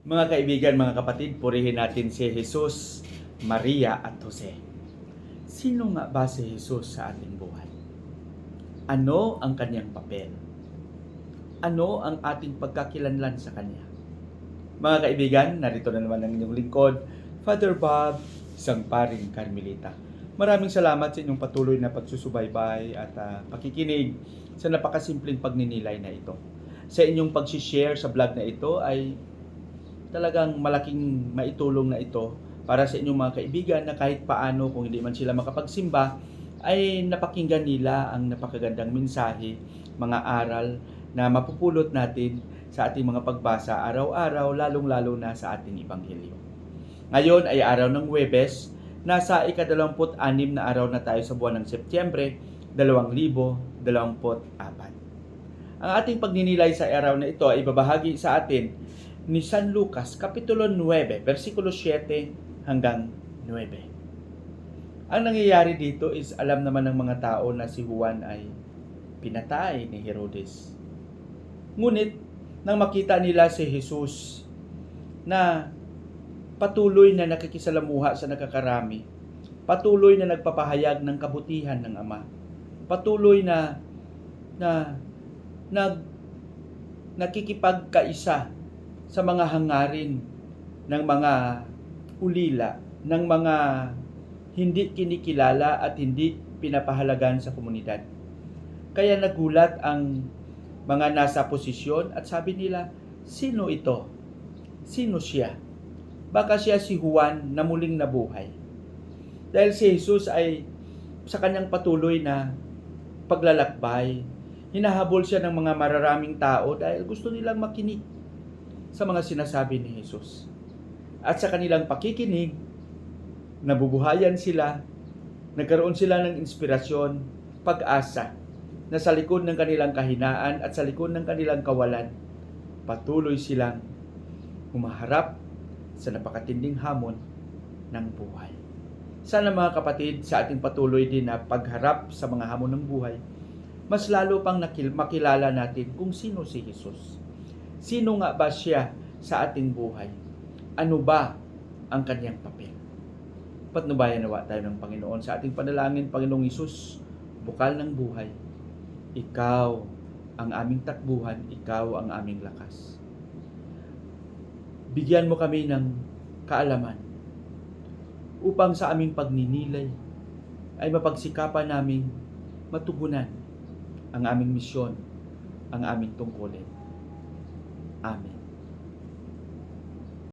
Mga kaibigan, mga kapatid, purihin natin si Jesus, Maria at Jose. Sino nga ba si Jesus sa ating buhay? Ano ang kanyang papel? Ano ang ating pagkakilanlan sa kanya? Mga kaibigan, narito na naman ang inyong lingkod, Father Bob, isang paring Carmelita. Maraming salamat sa inyong patuloy na pagsusubaybay at ah, pakikinig sa napakasimpleng pagninilay na ito. Sa inyong pag-share sa vlog na ito ay talagang malaking maitulong na ito para sa inyong mga kaibigan na kahit paano kung hindi man sila makapagsimba ay napakinggan nila ang napakagandang mensahe, mga aral na mapupulot natin sa ating mga pagbasa araw-araw, lalong-lalo na sa ating Ebanghelyo. Ngayon ay araw ng Webes, nasa ikadalawamput-anim na araw na tayo sa buwan ng Setyembre, 2024. Ang ating pagninilay sa araw na ito ay ibabahagi sa atin ni San Lucas, Kapitulo 9, versikulo 7 hanggang 9. Ang nangyayari dito is alam naman ng mga tao na si Juan ay pinatay ni Herodes. Ngunit, nang makita nila si Jesus na patuloy na nakikisalamuha sa nakakarami, patuloy na nagpapahayag ng kabutihan ng Ama, patuloy na na nag nakikipagkaisa sa mga hangarin ng mga ulila, ng mga hindi kinikilala at hindi pinapahalagan sa komunidad. Kaya nagulat ang mga nasa posisyon at sabi nila, sino ito? Sino siya? Baka siya si Juan na muling nabuhay. Dahil si Jesus ay sa kanyang patuloy na paglalakbay, hinahabol siya ng mga mararaming tao dahil gusto nilang makinig sa mga sinasabi ni Jesus. At sa kanilang pakikinig, nabubuhayan sila, nagkaroon sila ng inspirasyon, pag-asa, na sa likod ng kanilang kahinaan at sa likod ng kanilang kawalan, patuloy silang humaharap sa napakatinding hamon ng buhay. Sana mga kapatid, sa ating patuloy din na pagharap sa mga hamon ng buhay, mas lalo pang nakil- makilala natin kung sino si Jesus. Sino nga ba siya sa ating buhay? Ano ba ang kanyang papel? Patnubayan nawa tayo ng Panginoon sa ating panalangin, Panginoong Isus, bukal ng buhay. Ikaw ang aming takbuhan, ikaw ang aming lakas. Bigyan mo kami ng kaalaman upang sa aming pagninilay ay mapagsikapan naming matugunan ang aming misyon, ang aming tungkulin. Amém.